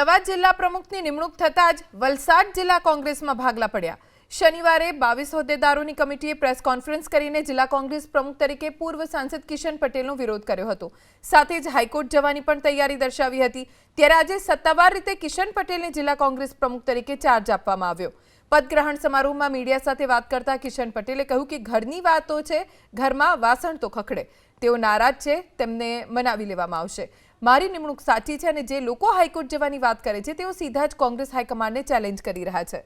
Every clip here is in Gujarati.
નવા જિલ્લા પ્રમુખની નિમણૂક થતાં જ વલસાડ જિલ્લા કોંગ્રેસમાં ભાગલા પડ્યા. શનિવારે બાવીસ હોદ્દેદારોની કમિટીએ પ્રેસ કોન્ફરન્સ કરીને જિલ્લા કોંગ્રેસ પ્રમુખ તરીકે પૂર્વ સાંસદ કિશન પટેલનો વિરોધ કર્યો હતો. સાથે જ હાઈકોર્ટ જવાની પણ તૈયારી દર્શાવી હતી. ત્યારે આજે સત્તાવાર રીતે કિશન પટેલને જિલ્લા કોંગ્રેસ પ્રમુખ તરીકે ચાર્જ આપવામાં આવ્યો. પદગ્રહણ સમારોહમાં મીડિયા સાથે વાત કરતા કિશન પટેલે કહ્યું કે ઘરની વાતો છે, ઘરમાં વાસણ તો ખખડે. તેઓ નારાજ છે, તેમને મનાવી લેવામાં આવશે. મારી નિમણૂક સાચી છે અને જે લોકો હાઈકોર્ટ જવાની વાત કરે છે, તેઓ સીધા જ કોંગ્રેસ હાઈકમાન્ડને ચેલેન્જ કરી રહ્યા છે.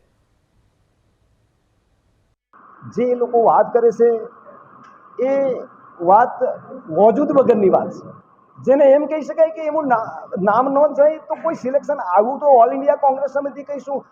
જે લોકો વાત કરે છે, એ વાત મોજૂદ વગરની વાત છે. જેને એમ કહી શકાય કે એનું નામ ન જાય તો કોઈ સિલેક્શન આવું તો ઓલ ઇન્ડિયા કોંગ્રેસ સમિતિ કહીશું.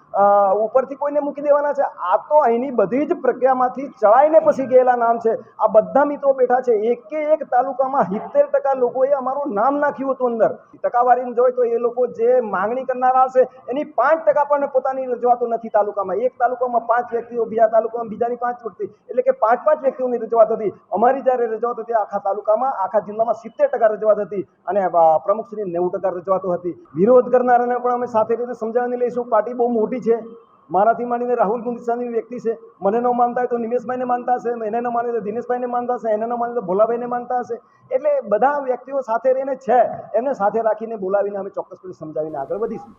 ઉપરથી કોઈને મૂકી દેવાના છે. આ તો અહીંની બધી જ પ્રક્રિયામાંથી ચડાઈને પછી ગયેલા નામ છે. આ બધા મિત્રો બેઠા છે. એકે એક તાલુકામાં સિત્તેર ટકા લોકોએ અમારું નામ નાખ્યું હતું અંદર. ટકાવારીને જોઈ તો એ લોકો જે માંગણી કરનારા હશે એની પાંચ ટકા પણ પોતાની રજૂઆતો નથી તાલુકામાં. એક તાલુકામાં પાંચ વ્યક્તિઓ, બીજા તાલુકામાં બીજાની પાંચ વ્યક્તિ. એટલે કે પાંચ પાંચ વ્યક્તિઓની રજૂઆત હતી. અમારી જ્યારે રજૂઆત હતી આખા તાલુકામાં, આખા જિલ્લામાં સિત્તેર ટકા રજૂઆત હતી. અને અ, પ્રમુખશ્રી નેવું ટકા રજૂઆતો હતી. વિરોધ કરનારાને પણ અમે સાથે રીતે સમજાવીને લઈશું. પાર્ટી બહુ મોટી છે. મારાથી માંડીને રાહુલ ગુંદિસાની વ્યક્તિ છે. મને ન માનતા હોય તો નિમેશભાઈને માનતા હશે એને ન માને તો દિનેશભાઈને માનતા હશે એને ન માને તો ભોલાભાઈને માનતા હશે. એટલે બધા વ્યક્તિઓ સાથે રહીને છે. એમને સાથે રાખીને બોલાવીને અમે ચોક્કસપણે સમજાવીને આગળ વધીશું.